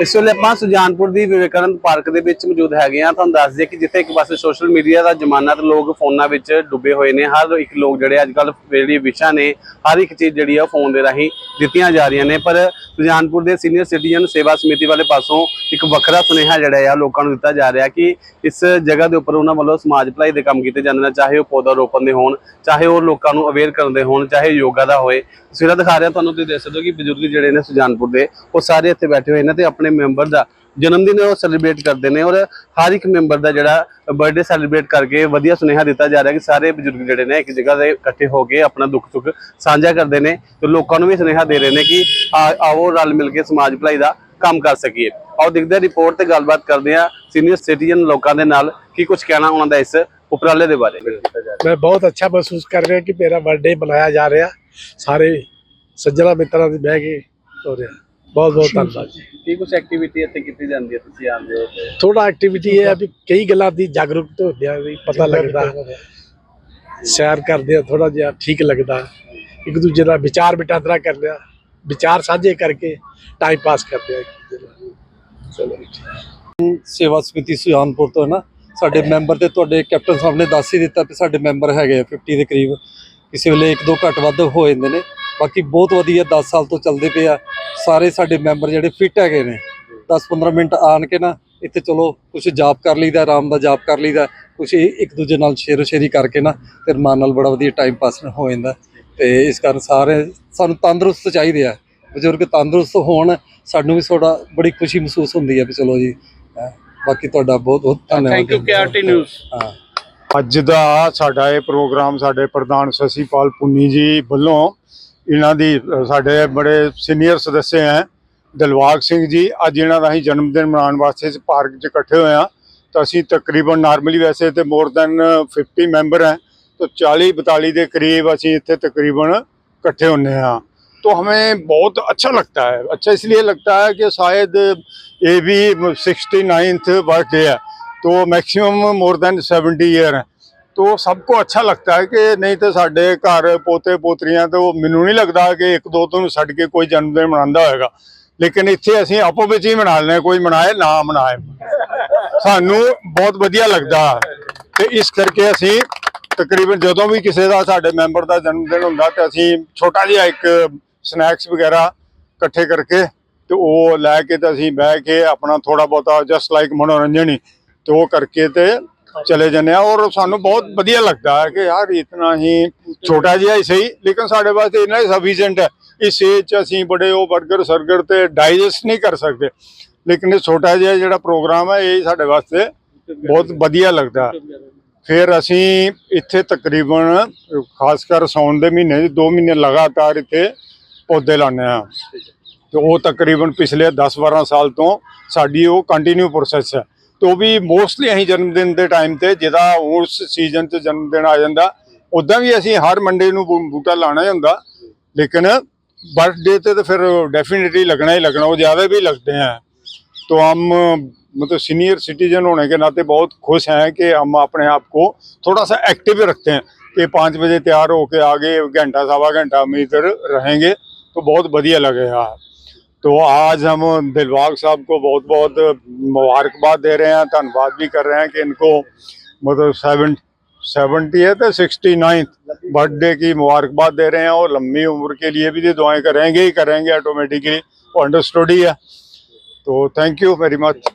ਇਸ ਵੇਲੇ ਆਪਾਂ ਸੁਜਾਨਪੁਰ ਦੀ ਵਿਵੇਕਾਨੰਦ ਪਾਰਕ ਦੇ ਵਿੱਚ ਮੌਜੂਦ ਹੈਗੇ ਆ ਤੁਹਾਨੂੰ ਦੱਸ ਦਈਏ ਕਿ ਜਿੱਥੇ ਇੱਕ ਪਾਸੇ ਸੋਸ਼ਲ ਮੀਡੀਆ ਦਾ ਜ਼ਮਾਨਾ ਤੇ ਲੋਕ ਫੋਨਾਂ ਵਿੱਚ ਡੁੱਬੇ ਹੋਏ ਨੇ। ਹਰ ਇੱਕ ਲੋਕ ਜਿਹੜੇ ਅੱਜ ਕੱਲ ਜਿਹੜੀ ਵਿਸ਼ਾ ਨੇ, ਹਰ ਇੱਕ ਚੀਜ਼ ਜਿਹੜੀ ਆ ਫੋਨ ਦੇ ਰਾਹੀਂ ਦਿੱਤੀਆਂ ਜਾ ਰਹੀਆਂ ਨੇ। ਪਰ ਸੁਜਾਨਪੁਰ ਦੇ ਸੀਨੀਅਰ ਸਿਟੀਜ਼ਨ ਸੇਵਾ ਸਮਿਤੀ ਵਾਲੇ ਪਾਸੋਂ ਇੱਕ ਵੱਖਰਾ ਸੁਨੇਹਾ ਜਿਹੜਾ ਆ ਲੋਕਾਂ ਨੂੰ ਦਿੱਤਾ ਜਾ ਰਿਹਾ ਕਿ ਇਸ ਜਗ੍ਹਾ ਦੇ ਉੱਪਰ ਉਹਨਾਂ ਵੱਲੋਂ ਸਮਾਜ ਭਲਾਈ ਦੇ ਕੰਮ ਕੀਤੇ ਜਾਂਦੇ ਨੇ, ਚਾਹੇ ਉਹ ਪੌਦਾ ਰੋਪਣ ਦੇ ਹੋਣ, ਚਾਹੇ ਉਹ ਲੋਕਾਂ ਨੂੰ ਅਵੇਅਰ ਕਰਨ ਦੇ ਹੋਣ, ਚਾਹੇ ਯੋਗਾ ਦਾ ਹੋਏ। ਤਸਵੀਰਾਂ ਦਿਖਾ ਰਿਹਾ ਤੁਹਾਨੂੰ, ਤੁਸੀਂ ਦੇਖ ਸਕਦੇ ਹੋ ਕਿ ਬਜ਼ੁਰਗ ਜਿਹੜੇ ਨੇ ਸੁਜਾਨਪੁਰ ਦੇ, ਉਹ ਸਾਰੇ ਇੱਥੇ ਬੈਠੇ ਹੋਏ ਨੇ ਤੇ ਆਪਣੇ ਮੈਂਬਰ ਦਾ ਜਨਮ ਦਿਨ ਉਹ ਸੈਲੀਬ੍ਰੇਟ ਕਰਦੇ ਨੇ ਔਰ ਹਰ ਇੱਕ ਮੈਂਬਰ ਦਾ ਜਿਹੜਾ ਬਰਥਡੇ ਸੈਲੀਬ੍ਰੇਟ ਕਰਕੇ ਵਧੀਆ ਸੁਨੇਹਾ ਦਿੱਤਾ ਜਾ ਰਿਹਾ ਕਿ ਸਾਰੇ ਬਜ਼ੁਰਗ ਜਿਹੜੇ ਨੇ ਇੱਕ ਜਗ੍ਹਾ ਤੇ ਇਕੱਠੇ ਹੋ ਕੇ ਆਪਣਾ ਦੁੱਖ ਸੁੱਖ ਸਾਂਝਾ ਕਰਦੇ ਨੇ ਤੇ ਲੋਕਾਂ ਨੂੰ ਵੀ ਸੁਨੇਹਾ ਦੇ ਰਹੇ ਨੇ ਕਿ ਆਓ ਰਲ ਮਿਲ ਕੇ ਸਮਾਜ ਭਲਾਈ ਦਾ ਕੰਮ ਕਰ ਸਕੀਏ। ਆਓ ਦੇਖਦੇ ਰਿਪੋਰਟ ਤੇ ਗੱਲਬਾਤ ਕਰਦੇ ਹਾਂ ਸੀਨੀਅਰ ਸਿਟੀਜ਼ਨ ਲੋਕਾਂ ਦੇ ਨਾਲ ਕੀ ਕੁਝ ਕਹਿਣਾ ਉਹਨਾਂ ਦਾ ਇਸ ਉਪਰਾਲੇ ਦੇ ਬਾਰੇ। ਮੈਂ ਬਹੁਤ ਅੱਛਾ ਮਹਿਸੂਸ ਕਰ ਰਿਹਾ ਕਿ ਮੇਰਾ ਬਰਥਡੇ ਮਨਾਇਆ ਜਾ ਰਿਹਾ। ਸਾਰੇ ਸੱਜਣਾ ਮਿੱਤਰਾਂ ਦੇ ਬਹਿ ਕੇ ਹੋ ਰਿਹਾ। ਬਹੁਤ ਬਹੁਤ ਧੰਨਵਾਦ ਜੀ। ਕੀ ਕੁਝ ਐਕਟੀਵਿਟੀ ਇੱਥੇ ਕੀਤੀ ਜਾਂਦੀ ਹੈ ਤੁਸੀਂ ਆਉਂਦੇ ਹੋ ਤੇ? ਥੋੜਾ ਐਕਟੀਵਿਟੀ ਇਹ ਹੈ ਵੀ ਕਈ ਗੱਲਾਂ ਦੀ ਜਾਗਰੂਕਤਾ ਹੁੰਦੀ ਆ ਵੀ ਪਤਾ ਲੱਗਦਾ। ਸੈਰ ਕਰਦੇ ਆ ਥੋੜਾ ਜਿਹਾ ਠੀਕ ਲੱਗਦਾ। ਇੱਕ ਦੂਜੇ ਦਾ ਵਿਚਾਰ ਵਟਾਂਦਰਾ ਕਰਦੇ ਆ ਵਿਚਾਰ ਸਾਂਝੇ ਕਰਕੇ ਟਾਈਮ ਪਾਸ ਕਰਦੇ ਆ। ਚਲੋ ਜੀ। ਸੇਵਾ ਸਮਿਤੀ ਸੁਜਾਨਪੁਰ ਤੋਂ ਹੈ ਨਾ ਸਾਡੇ ਮੈਂਬਰ ਤੇ ਤੁਹਾਡੇ ਕੈਪਟਨ ਸਾਹਿਬ ਨੇ ਦੱਸ ਹੀ ਦਿੱਤਾ ਕਿ ਸਾਡੇ ਮੈਂਬਰ ਹੈਗੇ ਆ 50 ਦੇ ਕਰੀਬ। ਕਿਸੇ ਵੇਲੇ ਇੱਕ ਦੋ ਘੱਟ ਵੱਧ ਹੋ ਜਾਂਦੇ ਨੇ। ਬਾਕੀ ਬਹੁਤ ਵਧੀਆ 10 ਸਾਲ ਤੋਂ ਚੱਲਦੇ ਪਏ ਆ। ਸਾਰੇ ਸਾਡੇ ਮੈਂਬਰ ਜਿਹੜੇ ਫਿੱਟ ਹੈਗੇ ਨੇ। 10-15 ਮਿੰਟ ਆਣ ਕੇ ਨਾ ਇੱਥੇ ਚਲੋ ਕੁਝ ਜਾਪ ਕਰ ਲਈਦਾ ਆਰਾਮ ਦਾ ਜਾਪ ਕਰ ਲਈਦਾ ਕੁਝ ਇੱਕ ਦੂਜੇ ਨਾਲ ਸ਼ੇਰੋ ਸ਼ੇਰੀ ਕਰਕੇ ਨਾ ਤੇ ਰਮਾਨ ਨਾਲ ਬੜਾ ਵਧੀਆ ਟਾਈਮ ਪਾਸ ਹੋ ਜਾਂਦਾ। ਤੇ ਇਸ ਕਾਰਨ ਸਾਰੇ ਸਾਨੂੰ ਤੰਦਰੁਸਤ ਚਾਹੀਦੇ ਆ। ਬਜ਼ੁਰਗ ਤੰਦਰੁਸਤ ਹੋਣ ਸਾਨੂੰ ਵੀ ਥੋੜਾ ਬੜੀ ਖੁਸ਼ੀ ਮਹਿਸੂਸ ਹੁੰਦੀ ਹੈ ਵੀ ਚਲੋ ਜੀ। ਬਾਕੀ ਤੁਹਾਡਾ ਬਹੁਤ ਬਹੁਤ ਧੰਨਵਾਦ। ਥੈਂਕ ਯੂ ਕੇਆਰਟੀ ਨਿਊਜ਼ ਹਾਂ। ਅੱਜ ਦਾ ਸਾਡਾ ਇਹ ਪ੍ਰੋਗਰਾਮ ਸਾਡੇ ਪ੍ਰਧਾਨ ਸਸੀਪਾਲ ਪੁੰਨੀ ਜੀ ਵੱਲੋਂ ਇਹਨਾਂ ਦੀ ਅ, ਸਾਡੇ ਬੜੇ ਸੀਨੀਅਰ ਸਦੱਸਿਆ ਹੈ ਦਿਲਵਾਗ ਸਿੰਘ ਜੀ ਅੱਜ ਇਹਨਾਂ ਦਾ ਹੀ ਜਨਮ ਦਿਨ ਮਨਾਉਣ ਵਾਸਤੇ ਇਸ ਪਾਰਕ 'ਚ ਇਕੱਠੇ ਹੋਏ ਹਾਂ ਤਾਂ ਅਸੀਂ ਤਕਰੀਬਨ ਨਾਰਮਲੀ ਵੈਸੇ ਤੇ ਮੋਰ ਦੈਨ 50 ਮੈਂਬਰ हैं तो 40 42 ਦੇ ਕਰੀਬ ਅਸੀਂ ਇੱਥੇ ਤਕਰੀਬਨ इकट्ठे होने हैं तो हमें बहुत अच्छा लगता है अच्छा इसलिए लगता है कि शायद ये भी 69th बर्थडे है तो मैक्सिमम मोर देन 70 ईयर है तो सबको अच्छा लगता है कि नहीं तो ਸਾਡੇ ਘਰ ਪੋਤੇ ਪੋਤਰੀਆਂ ਤੇ ਉਹ ਮੈਨੂੰ ਨਹੀਂ ਲੱਗਦਾ ਕਿ ਇੱਕ ਦੋ ਤੋਂ ਛੱਡ ਕੇ ਕੋਈ ਜਨਮ ਦਿਨ ਮਨਾਉਂਦਾ ਹੋਏਗਾ ਲੇਕਿਨ ਇੱਥੇ ਅਸੀਂ ਆਪੋ ਵਿੱਚ ਹੀ ਮਨਾ ਲੈਂਦੇ ਹਾਂ, ਕੋਈ ਮਨਾਏ ਨਾ ਮਨਾਏ ਸਾਨੂੰ ਬਹੁਤ ਵਧੀਆ ਲੱਗਦਾ ਤੇ ਇਸ ਕਰਕੇ ਅਸੀਂ ਤਕਰੀਬਨ ਜਦੋਂ ਵੀ ਕਿਸੇ ਦਾ ਸਾਡੇ ਮੈਂਬਰ ਦਾ ਜਨਮ ਦਿਨ ਹੁੰਦਾ ਤੇ ਅਸੀਂ ਛੋਟਾ ਜਿਹਾ ਇੱਕ ਸਨੈਕਸ ਵਗੈਰਾ ਇਕੱਠੇ ਕਰਕੇ ਤੇ ਉਹ ਲੈ ਕੇ ਤੇ ਅਸੀਂ ਬਹਿ ਕੇ ਆਪਣਾ ਥੋੜਾ ਬਹੁਤਾ ਜਸਟ ਲਾਈਕ ਮਨੋਰੰਜਨ ਹੀ ਤੇ ਉਹ ਕਰਕੇ ਤੇ ਚਲੇ ਜਾਂਦੇ ਆ ਔਰ ਸਾਨੂੰ ਬਹੁਤ ਵਧੀਆ ਲੱਗਦਾ ਹੈ ਕਿ ਯਾਰ ਇਤਨਾ ਹੀ ਛੋਟਾ ਜਿਹਾ ਹੀ ਸਹੀ ਲੇਕਿਨ ਸਾਡੇ ਵਾਸਤੇ ਇੰਨਾ ਹੀ ਸਫੀਸ਼ੀਐਂਟ ਹੈ ਇਸ ਏਜ ਚ ਅਸੀਂ ਬੜੇ ਉਹ 버ਗਰ ਸਰਗਰ ਤੇ ਡਾਈਜੈਸਟ ਨਹੀਂ ਕਰ ਸਕਦੇ। ਲੇਕਿਨ ਇਹ ਛੋਟਾ ਜਿਹਾ ਜਿਹੜਾ ਪ੍ਰੋਗਰਾਮ ਹੈ ਇਹ ਸਾਡੇ ਵਾਸਤੇ ਬਹੁਤ ਵਧੀਆ ਲੱਗਦਾ ਫਿਰ ਅਸੀਂ ਇੱਥੇ ਤਕਰੀਬਨ ਖਾਸ ਕਰ ਸੌਣ ਦੇ ਮਹੀਨੇ 'ਚ 2 ਮਹੀਨੇ ਲਗਾਤਾਰ ਇੱਥੇ ਪੌਦੇ ਲਾਉਂਦੇ ਆ ਤੇ ਉਹ ਤਕਰੀਬਨ ਪਿਛਲੇ 10-12 ਸਾਲ ਤੋਂ ਸਾਡੀ ਉਹ ਕੰਟੀਨਿਊ ਪ੍ਰੋਸੈਸ ਹੈ। ਤੇ ਉਹ ਵੀ ਮੋਸਟਲੀ ਅਸੀਂ ਜਨਮ ਦਿਨ ਦੇ ਟਾਈਮ ਤੇ ਜਿਹਦਾ ਉਸ ਸੀਜ਼ਨ 'ਚ ਜਨਮ ਦਿਨ ਆ ਜਾਂਦਾ ਉਦਾਂ ਵੀ ਅਸੀਂ ਹਰ ਮੰਡੇ ਨੂੰ ਬੂ- ਬੂਟਾ ਲਾਣਾ ਹੀ ਹੁੰਦਾ ਲੇਕਿਨ ਬਰਥਡੇ ਤੇ ਤਾਂ ਫਿਰ डेफिनेटली लगना ही लगना वो ज़्यादा भी लगते हैं तो हम मतलब सीनियर सिटीजन होने के नाते बहुत खुश हैं कि हम अपने आप को थोड़ा सा एक्टिव रखते हैं कि पाँच बजे तैयार होके आगे घंटा सवा घंटा हम इधर रहेंगे तो बहुत बढ़िया लगेगा तो आज हम दिलबाग साहब को बहुत बहुत मुबारकबाद दे रहे हैं धनबाद भी कर रहे हैं कि इनको मतलब सेवन, सेवनटी है तो सिक्सटी नाइन्थ बर्थडे की मुबारकबाद दे रहे हैं और लंबी उम्र के लिए भी दुआएँ करेंगे ही करेंगे ऑटोमेटिकली अंडरस्टूड ही है। तो थैंक यू वेरी मच